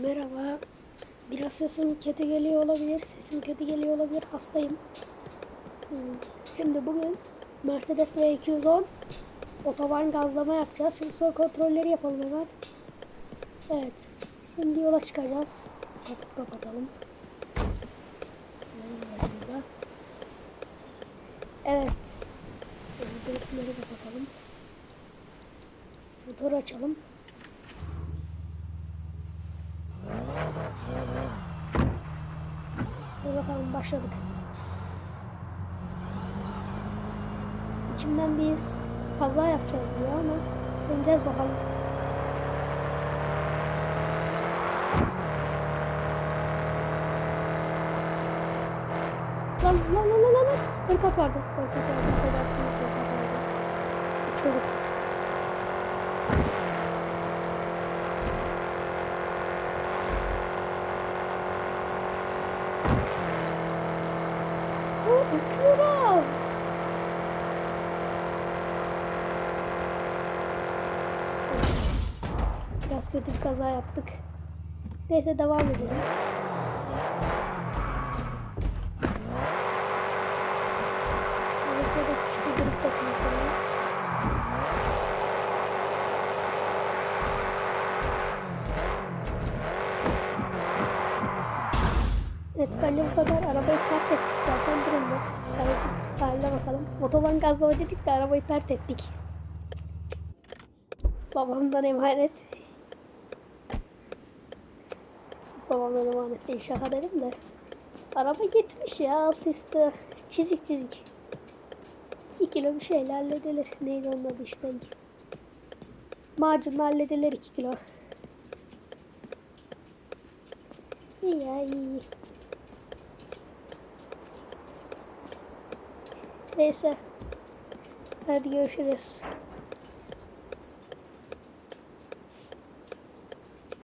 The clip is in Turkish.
Merhaba. Biraz sesim kötü geliyor olabilir. Sesim kötü geliyor olabilir. Hastayım. Hmm, Şimdi bugün Mercedes V210 otoban gazlama yapacağız. Şimdi son kontrolleri yapalım hemen. Evet. Şimdi yola çıkacağız. Kaput kapatalım. Evet. Direksiyonu kapatalım. Motoru açalım. Hadi bakalım başladık. İçimden biz kaza yapacağız diyor ama göreceğiz bakalım. Lan lan lan lan lan. Korkat vardı. Korkat vardı. Korkat vardı. Çocuk. Uçuyoruz. Biraz kötü bir kaza yaptık. Neyse devam edelim. Bence bu kadar arabayı pert ettik zaten durumda. Kardeşim haline bakalım. Otoban gazlama dedik de arabayı pert ettik. Babamdan emanet. Babamdan emanet değil şaka dedim de. Araba gitmiş ya alt üstü. Çizik çizik. 2 kilo bir şeyle halledilir. Neydi onun adı işte. Macunla halledilir 2 kilo. İyi ya iyi. Neyse. Hadi görüşürüz.